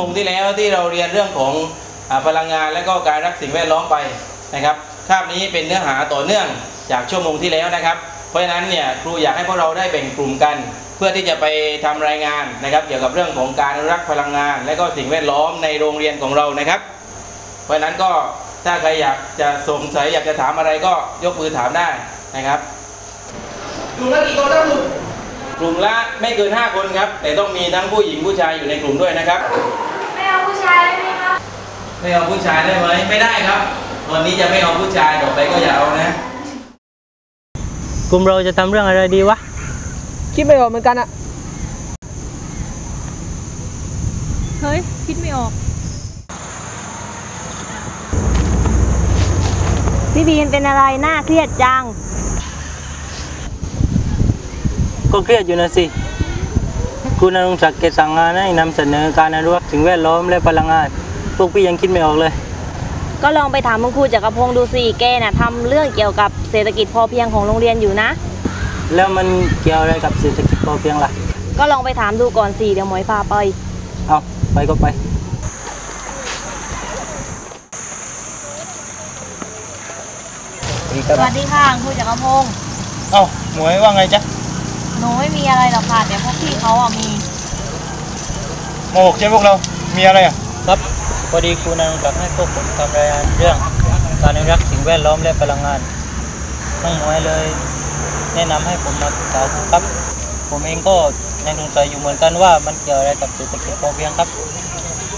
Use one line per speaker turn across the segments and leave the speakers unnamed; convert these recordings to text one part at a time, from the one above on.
โมงที่แล้วที่เราเรียนเรื่องของอพลังงานและก็การรักสิ่งแวดล้อมไปนะครับคาบนี้เป็นเนื้อหาต่อเนื่องจากชั่วโมงที่แล้วนะครับ เพราะฉะนั้นเนี่ยครูอยากให้พวกเราได้แบ่งกลุ่มกัน เพื่อที่จะไปทำรายงานนะครับ เกี่ยวกับเรื่องของการอนุรักษ์พลังงาน และก็สิ่งแวดล้อมในโรงเรียนของเรานะครับ เพราะฉะนั้นก็ถ้าใครอยากจะสงสัยอยากจะถามอะไรก็ยกมือถามได้นะครับ
กลุ่มละกี่คนครับ
กลุ่มละไม่เกิน 5 คนครับ แต่ต้องมีทั้งผู้หญิงผู้ชายอยู่ในกลุ่มด้วยนะครับ
ชายได้ไหมคะ
ไม่เอาผู้ชายได้ไหมไม่ได้ครับวันนี้จะไม่เอาผู้ชายต่อไปก็อย่าเอานะ
กลุ่มเราจะทำเรื่องอะไรดีวะ
คิดไม่ออกเหมือนกันอะ
เฮ้ยคิดไม่ออก
พี่บีนเป็นอะไรหน้าเครียดจัง
ก็เครียดอยู่นะสิ คุณอนุศักดิ์แกสั่งงานให้นำเสนอการอนุรักษ์สิ่งแวดล้อมและพลังงาน พวกพี่ยังคิดไม่ออกเลย
ก็ลองไปถามคุณครูจักรพงศ์ดูสิแกน่ะทำเรื่องเกี่ยวกับเศรษฐกิจพอเพียงของโรงเรียนอยู่นะ
แล้วมันเกี่ยวอะไรกับเศรษฐกิจพอเพียงล่ะ
ก็ลองไปถามดูก่อนสิเดี๋ยวหมวยพาไป
เอาไปก็ไป
สวัสดีค่ะคุณครูจักรพงศ์
เอ้าหมวยว่าไงจ๊ะ
หนูไม่มีอะไรหรอกค่ะเดี๋ยวพวกพี่เขาอะมี
โมกใช่พวกเรา มีอะไรอะ ครับพอดีคุณอนุศักดิ์ให้พวกผมทำรายงานเรื่อง การอนุรักษ์สิ่งแวดล้อมและพลังงานน้องหมวยเลย แนะนำให้ผมมาปรึกษาคุณครับ ผมเองก็ยังสงสัยอยู่เหมือนกันว่ามันเกี่ยวอะไรกับเศรษฐกิจพอเพียงครับ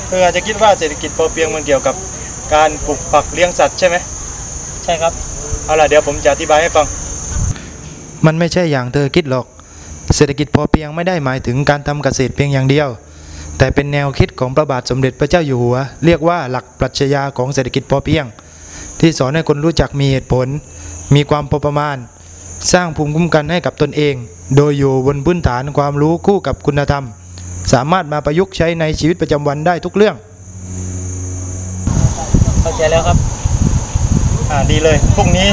คืออาจจะคิดว่าเศรษฐกิจพอเพียงมันเกี่ยวกับการปลูกผักเลี้ยงสัตว์ใช่ไหม
ใช่ครับ
เอาล่ะเดี๋ยวผมจะอธิบายให้ฟัง มันไม่ใช่อย่างเธอคิดหรอก เศรษฐกิจพอเพียงไม่ได้หมายถึงการทำเกษตรเพียงอย่างเดียว แต่เป็นแนวคิดของพระบาทสมเด็จพระเจ้าอยู่หัว เรียกว่าหลักปรัชญาของเศรษฐกิจพอเพียง ที่สอนให้คนรู้จักมีเหตุผล มีความพอประมาณ สร้างภูมิคุ้มกันให้กับตนเอง โดยอยู่บนพื้นฐานความรู้คู่กับคุณธรรม สามารถมาประยุกต์ใช้ในชีวิตประจำวันได้ทุกเรื่อง
เข้าใจแล้วครับ
อ่าดีเลยพรุ่งนี้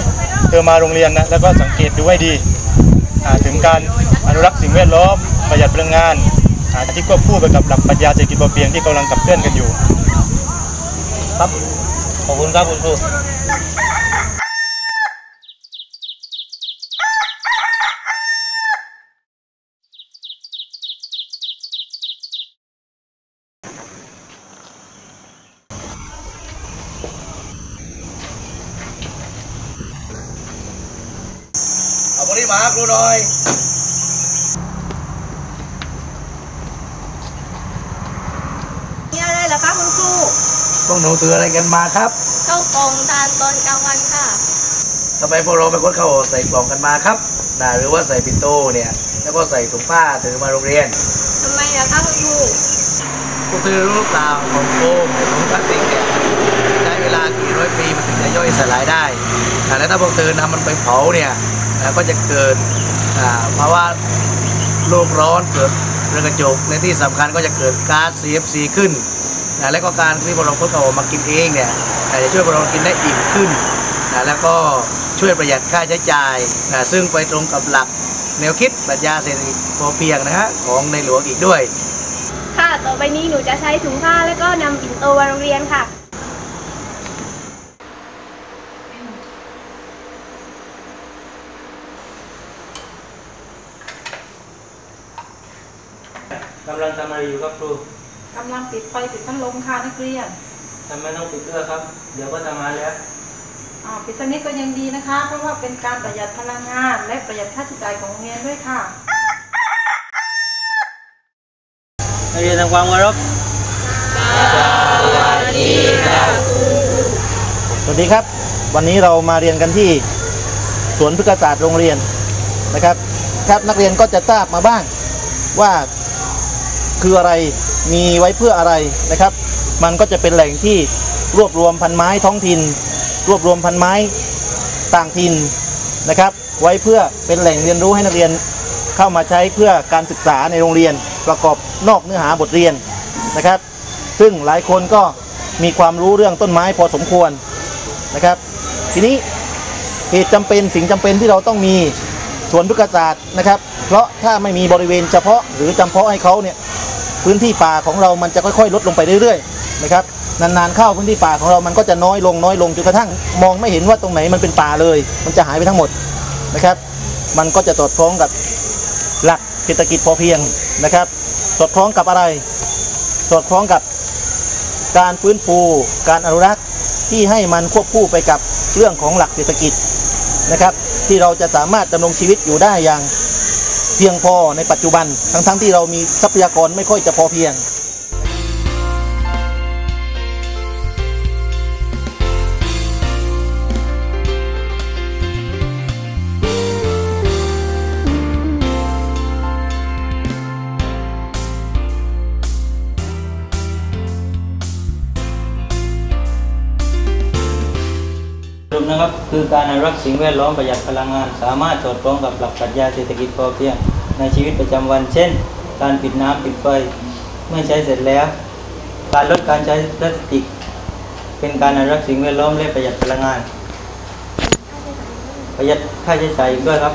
เธอมาโรงเรียนนะแล้วก็สังเกตดูให้ดีอ่าถึงการ อนุรักษ์สิ่งแวดล้อม ประหยัดพลังงานอ่าที่ควบคู่ไปกับหลักปรัชญาเศรษฐกิจพอเพียงที่กำลังขับเคลื่อนกันอยู่
ครับขอบคุณครับคุณครู
เอาคนนี้มาครูหน่อย
มีอะไรเหรอคะคุณครู
พวกหนูถืออะไรกันมาครับ
เข้ากล่องทานตอนกลางวันค่ะ
ทำไมพวกเราเป็นคนเข้าใส่กล่องกันมาครับนะหรือว่าใส่ปิ่นโตเนี่ยแล้วก็ใส่ถุงผ้าถือมาโรงเรียน
ทำไมล่ะคะคุณครู
พวกเธอรู้หรือเปล่าของโฟมหรือของพลาสติกเนี่ยใช้เวลากี่ร้อยปีมันถึงจะย่อยสลายได้อ่าแล้วถ้าพวกเธอนำมันไปเผาเนี่ยอ่าก็จะเกิดอ่าภาวะโลกร้อนเกิดเรือนกระจกในที่สำคัญก็จะเกิดก๊าซ CFC ขึ้น นะและก็การที่พวกเราพวกเรามากินเองเนี่ยอ่าจะช่วยพวกเรากินได้อิ่มขึ้นนะแล้วก็ช่วยประหยัดค่าใช้จ่ายนะซึ่งไปตรงกับหลักแนวคิดปรัชญาเศรษฐกิจพอเพียงนะฮะของในหลวงอีกด้วย
ค่ะต่อไปนี้หนูจะใช้ถุงผ้าแล้วก็นำปิ่นโตมาโรงเรียนค่ะ
กำลังทำอะไรอยู่ครับครู
กำลังปิดไฟปิดพัดลมค่ะนักเรียน
ทำไมต้องปิดเครื่องครับ เดี๋ยวก็ทำงานแล้ว
อ่าปิดสกนิทก็ยังดีนะคะ เพราะว่าเป็นการประหยัดพลังงาน และประหยัดค่าใช้จ่ายของโรงเรียนด้วยค่ะ
นักเรียนทำความเคารพ
สวัสดีครับ วันนี้เรามาเรียนกันที่สวนพฤกษศาสตร์โรงเรียนนะครับ ครับนักเรียนก็จะทราบมาบ้างว่าคืออะไร มีไว้เพื่ออะไรนะครับ มันก็จะเป็นแหล่งที่รวบรวมพันไม้ท้องถิ่น รวบรวมพันไม้ต่างถิ่นนะครับ ไว้เพื่อเป็นแหล่งเรียนรู้ให้นักเรียนเข้ามาใช้เพื่อการศึกษาในโรงเรียนประกอบนอกเนื้อหาบทเรียนนะครับ ซึ่งหลายคนก็มีความรู้เรื่องต้นไม้พอสมควรนะครับ ทีนี้เหตุจำเป็นสิ่งจำเป็นที่เราต้องมีสวนพฤกษศาสตร์นะครับ เพราะถ้าไม่มีบริเวณเฉพาะหรือจำเพาะให้เขาเนี่ย พื้นที่ป่าของเรามันจะค่อยๆ ลดลงไปเรื่อยๆนะครับนานๆเข้าพื้นที่ป่าของเรามันก็จะน้อยลงน้อยลงจนกระทั่งมองไม่เห็นว่าตรงไหนมันเป็นป่าเลย มันจะหายไปทั้งหมดนะครับ มันก็จะสอดคล้องกับหลักเศรษฐกิจพอเพียงนะครับสอดคล้องกับอะไรสอดคล้องกับการฟื้นฟู การอนุรักษ์ที่ให้มันควบคู่ไปกับเรื่องของหลักเศรษฐกิจนะครับ ที่เราจะสามารถดำรงชีวิตอยู่ได้อย่าง พียงพอในปัจจุบัน ทั้งๆที่เรามีทรัพยากรไม่ค่อยจะพอเพียง
รุปนะครับ คือการอนุรักษ์สิ่งแวดล้อมประหยัดพลังงาน สามารถสอดคล้องกับหลักปรัชญาเศรษฐกิจพอเพียง ในชีวิตประจำวัน เช่น การปิดน้ำปิดไฟเมื่อใช้เสร็จแล้ว การลดการใช้พลาสติก เป็นการอนุรักษ์สิ่งแวดล้อมและประหยัดพลังงาน ประหยัดค่าใช้จ่ายด้วยครับ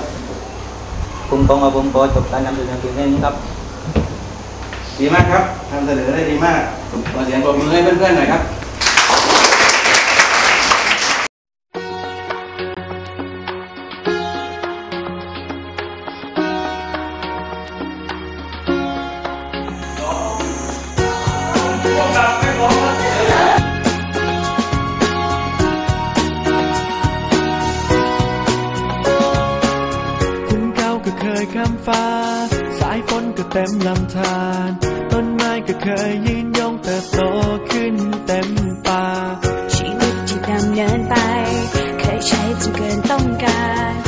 ผมกองอาผมขอจบการนำเสนอเพียงแค่นี้ครับ
ดีมากครับทำเสนอได้ดีมากขอเสียงปรบมือให้เพื่อนๆหน่อยครับ
ฟ้า สายฝนก็เต็มลำธารต้นไม้ก็เคยยืนยงเติบโตขึ้นเต็มป่า
ชีวิตที่ดำเนินไป เคยใช้จนเกินต้องการ